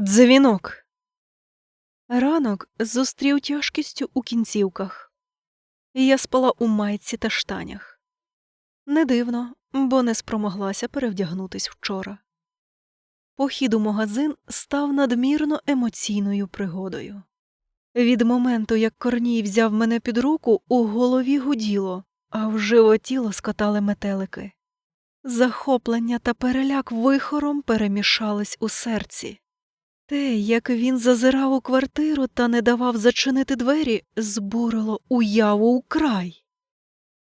Дзвінок. Ранок зустрів тяжкістю у кінцівках. Я спала у майці та штанях. Не дивно, бо не спромоглася перевдягнутись вчора. Похід у магазин став надмірно емоційною пригодою. Від моменту, як Корній взяв мене під руку, у голові гуділо, а в животі лоскотали метелики. Захоплення та переляк вихором перемішались у серці. Те, як він зазирав у квартиру та не давав зачинити двері, збурило уяву у край.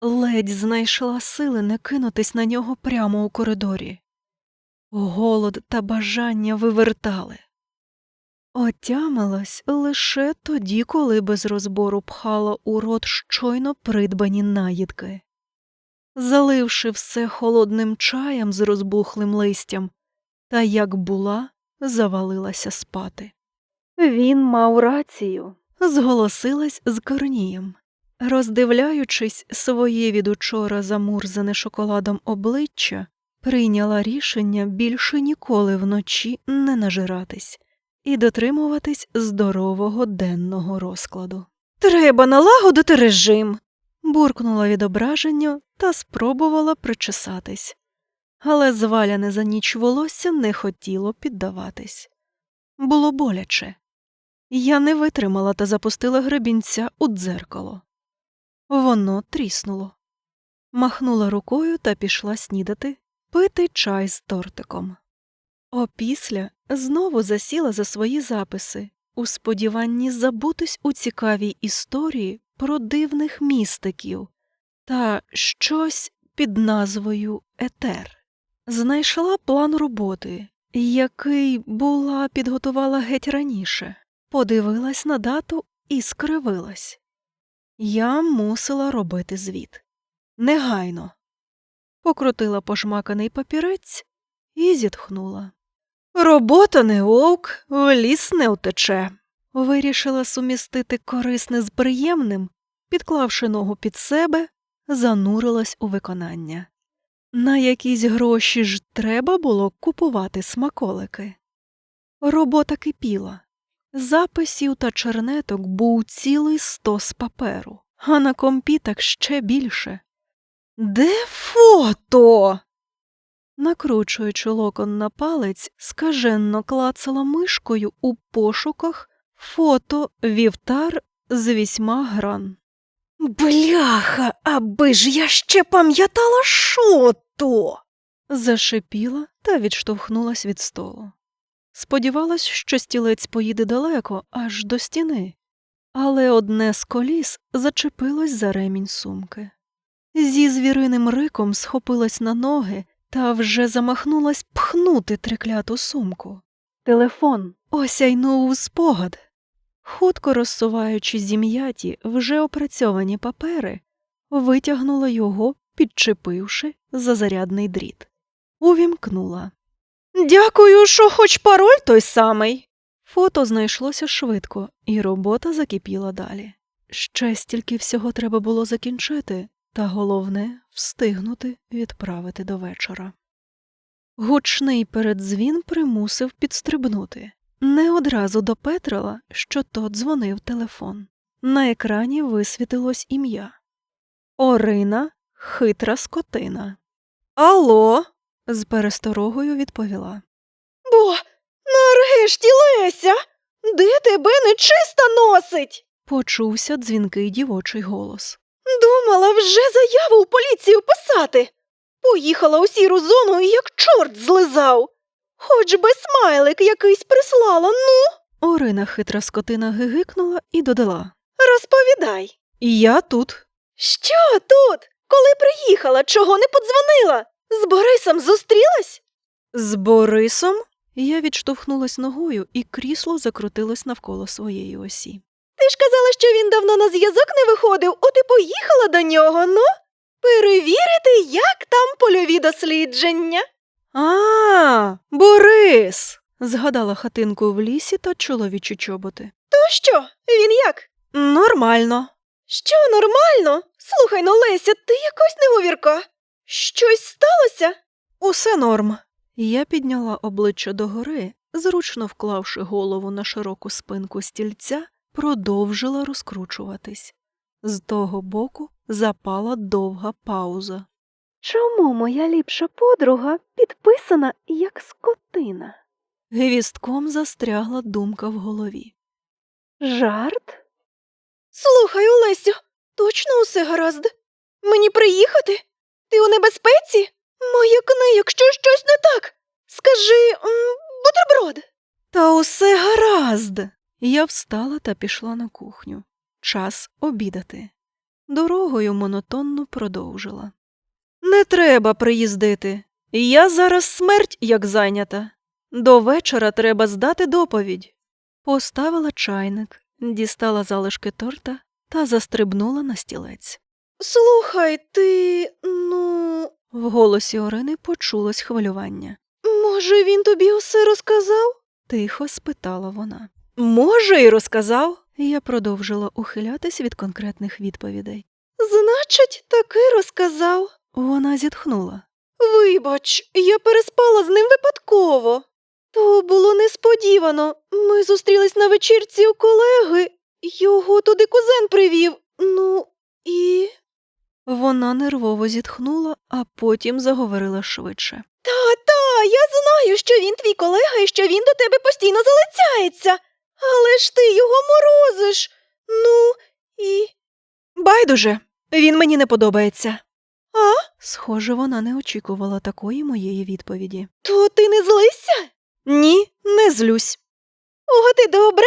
Ледь знайшла сили не кинутись на нього прямо у коридорі. Голод та бажання вивертали. Отямилась лише тоді, коли без розбору пхала у рот щойно придбані наїдки. Заливши все холодним чаєм з розбухлим листям, та як була, завалилася спати. Він мав рацію, зголосилась з Корнієм. Роздивляючись своє від учора замурзане шоколадом обличчя, прийняла рішення більше ніколи вночі не нажиратись і дотримуватись здорового денного розкладу. Треба налагодити режим. буркнула відображення та спробувала причесатись. Але зваляне за ніч волосся не хотіло піддаватись. Було боляче. Я не витримала та запустила гребінця у дзеркало. Воно тріснуло. Махнула рукою та пішла снідати, пити чай з тортиком. Опісля знову засіла за свої записи, у сподіванні забутись у цікавій історії про дивних містиків та щось під назвою Етер. Знайшла план роботи, який була підготувала геть раніше, подивилась на дату і скривилась. Я мусила робити звіт. Негайно. Покрутила пожмаканий папірець і зітхнула. Робота не вовк, в ліс не утече. Вирішила сумістити корисне з приємним, підклавши ногу під себе, занурилась у виконання. На якісь гроші ж треба було купувати смаколики. Робота кипіла. Записів та чернеток був цілий стос паперу, а на компітах ще більше. Де фото? Накручуючи локон на палець, скаженно клацала мишкою у пошуках фото вівтар з вісьма гран. Бляха, аби ж я ще пам'ятала, що то. зашипіла та відштовхнулась від столу. Сподівалась, що стілець поїде далеко, аж до стіни, але одне з коліс зачепилось за ремінь сумки. Зі звіриним риком схопилась на ноги та вже замахнулась пхнути трикляту сумку. Телефон осяйнув спогад. Хутко розсуваючи зім'яті вже опрацьовані папери, витягнула його, підчепивши за зарядний дріт. Увімкнула. Дякую, що хоч пароль той самий. Фото знайшлося швидко, і робота закипіла далі. Ще стільки всього треба було закінчити, та головне встигнути відправити до вечора. Гучний передзвін примусив підстрибнути. Не одразу допетрила, що то дзвонив телефон. На екрані висвітилось ім'я Орина, хитра скотина. Алло. з пересторогою відповіла. Бо, нарешті, Леся, де тебе нечиста носить? Почувся дзвінкий дівочий голос. Думала вже заяву в поліцію писати. Поїхала у сіру зону і як чорт злизав. Хоч би смайлик якийсь прислала, ну, Орина хитра скотина гигикнула і додала. розповідай. Я тут. Що тут? Коли приїхала, чого не подзвонила? З Борисом зустрілась? З Борисом? Я відштовхнулась ногою, і крісло закрутилось навколо своєї осі. Ти ж казала, що він давно на зв'язок не виходив, от і поїхала до нього, ну? Перевірити, як там польові дослідження. А, Борис. згадала хатинку в лісі та чоловічі чоботи. То що, він як? Нормально. Що нормально? Слухай ну, Леся, ти якось неговірка. Щось сталося? Усе норм. Я підняла обличчя догори, зручно вклавши голову на широку спинку стільця, продовжила розкручуватись. З того боку запала довга пауза. Чому моя ліпша подруга підписана як скотина? Гвістком застрягла думка в голові. Жарт? Слухай, Олесю, точно усе гаразд? Мені приїхати? Ти у небезпеці? Маякни, якщо щось не так. Скажи бутерброд. Та усе гаразд. Я встала та пішла на кухню. Час обідати. Дорогою монотонно продовжила. Не треба приїздити. Я зараз смерть як зайнята. До вечора треба здати доповідь. Поставила чайник, дістала залишки торта та застрибнула на стілець. Слухай, ти, ну, В голосі Орини почулось хвилювання. може, він тобі усе розказав? Тихо спитала вона. Може, й розказав. Я продовжила ухилятись від конкретних відповідей. Значить, таки розказав. Вона зітхнула. Вибач, я переспала з ним випадково. То було несподівано. Ми зустрілись на вечірці у колеги. Його туди кузен привів. Ну, і. Вона нервово зітхнула, а потім заговорила швидше. Та, та, я знаю, що він твій колега і що він до тебе постійно залицяється. Але ж ти його морозиш. Ну, і. Байдуже, він мені не подобається. А? Схоже, вона не очікувала такої моєї відповіді. То ти не злися? Ні, не злюсь, О, ти добре?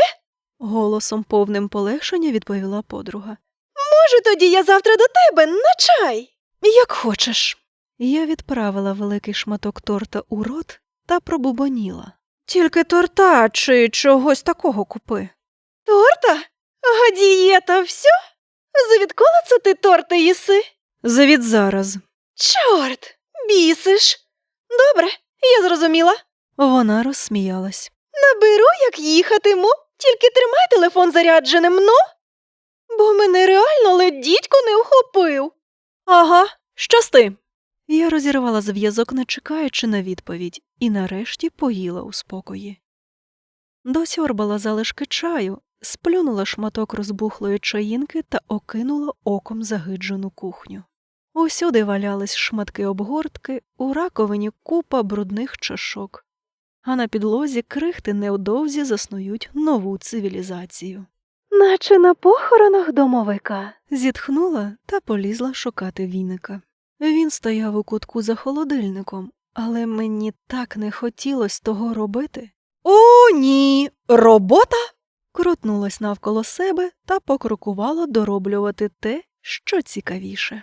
голосом повним полегшення відповіла подруга. Може, тоді я завтра до тебе на чай. Як хочеш. Я відправила великий шматок торта у рот та пробубоніла. Тільки торта чи чогось такого купи. Торта? А дієта все? Звідколи це ти торти їси? Завід зараз. Чорт, бісиш. Добре, я зрозуміла. Вона розсміялась. Наберу, як їхатиму, тільки тримай телефон зарядженим, ну. Бо мене реально ледь дідько не ухопив. Ага, щасти. Я розірвала зв'язок, не чекаючи на відповідь, і нарешті поїла у спокої. Досьорбала залишки чаю, сплюнула шматок розбухлої чаїнки та окинула оком загиджену кухню. Усюди валялись шматки обгортки, у раковині купа брудних чашок, а на підлозі крихти невдовзі заснують нову цивілізацію. Наче на похоронах домовика. Зітхнула та полізла шукати віника. Він стояв у кутку за холодильником, але мені так не хотілося того робити. О, ні, робота. крутнулась навколо себе та покрокувала дороблювати те, що цікавіше.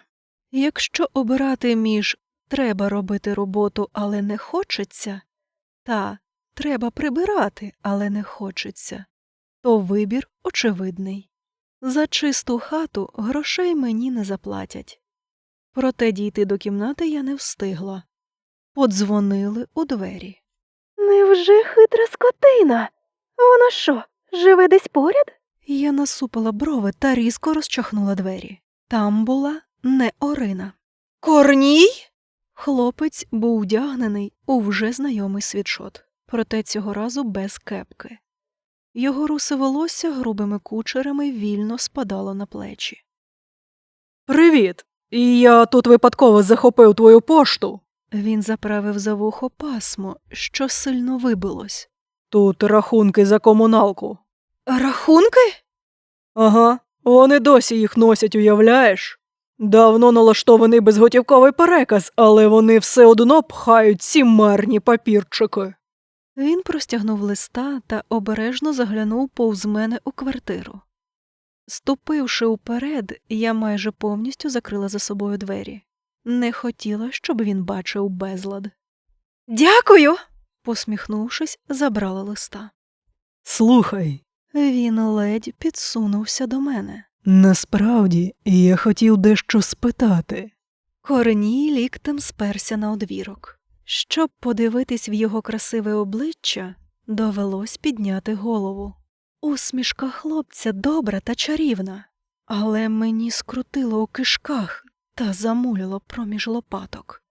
Якщо обирати між треба робити роботу, але не хочеться, та треба прибирати, але не хочеться, то вибір очевидний. За чисту хату грошей мені не заплатять. Проте дійти до кімнати я не встигла. Подзвонили у двері. Невже хитра скотина? Вона що, живе десь поряд? Я насупила брови та різко розчахнула двері. Там була не Орина. Корній? Хлопець був вдягнений у вже знайомий світшот, проте цього разу без кепки. Його русе волосся грубими кучерами вільно спадало на плечі. Привіт. Я тут випадково захопив твою пошту. Він заправив за вухо пасмо, що сильно вибилось. Тут рахунки за комуналку. Рахунки? Ага, вони досі їх носять, уявляєш? Давно налаштований безготівковий переказ, але вони все одно пхають ці марні папірчики. Він простягнув листа та обережно заглянув повз мене у квартиру. Ступивши уперед, я майже повністю закрила за собою двері. Не хотіла, щоб він бачив безлад. Дякую. посміхнувшись, забрала листа. Слухай, Він ледь підсунувся до мене. Насправді я хотів дещо спитати. Корній ліктем сперся на одвірок. Щоб подивитись в його красиве обличчя, довелось підняти голову. Усмішка хлопця добра та чарівна, але мені скрутило у кишках та замулило проміж лопаток.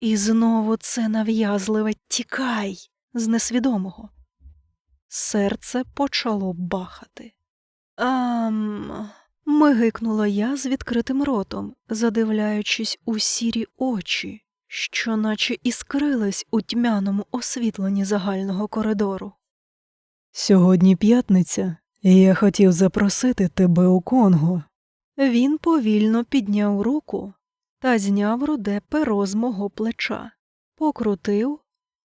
І знову це нав'язливе тікай з несвідомого. Серце почало бахати. Ам. Мигикнула я з відкритим ротом, задивляючись у сірі очі, що наче іскрились у тьмяному освітленні загального коридору. Сьогодні п'ятниця, і я хотів запросити тебе у Конго. Він повільно підняв руку та зняв руде перо з мого плеча, покрутив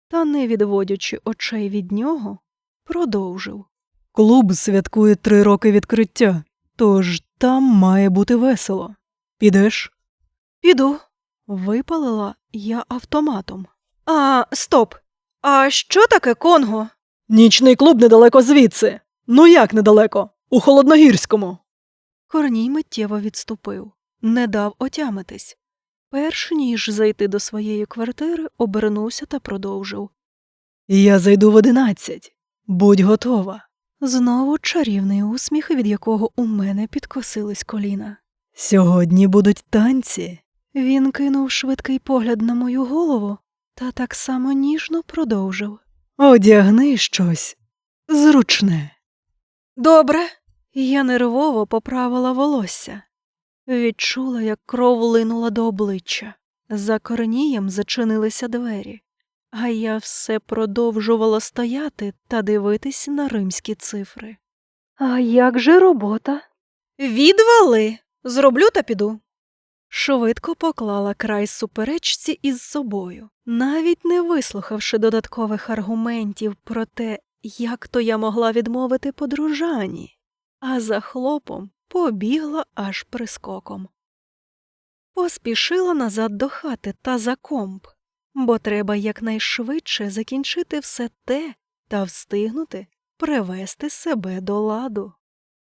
та, не відводячи очей від нього, продовжив. Клуб святкує три роки відкриття, тож там має бути весело. Підеш? Піду. Випалила я автоматом. А, стоп. А що таке Конго? Нічний клуб недалеко звідси. Ну як недалеко? У холодногірському. Корній миттєво відступив, не дав отямитись. Перш ніж зайти до своєї квартири, обернувся та продовжив. Я зайду в одинадцять. Будь готова. Знову чарівний усміх, від якого у мене підкосились коліна. Сьогодні будуть танці. Він кинув швидкий погляд на мою голову та так само ніжно продовжив. Одягни щось зручне. Добре. Я нервово поправила волосся. Відчула, як кров линула до обличчя. За корнієм зачинилися двері, а я все продовжувала стояти та дивитись на римські цифри. А як же робота? Відвали. Зроблю та піду. Швидко поклала край суперечці із собою, навіть не вислухавши додаткових аргументів про те, як то я могла відмовити подружані, а за хлопом побігла аж прискоком. Поспішила назад до хати та за комп, бо треба якнайшвидше закінчити все те та встигнути привести себе до ладу.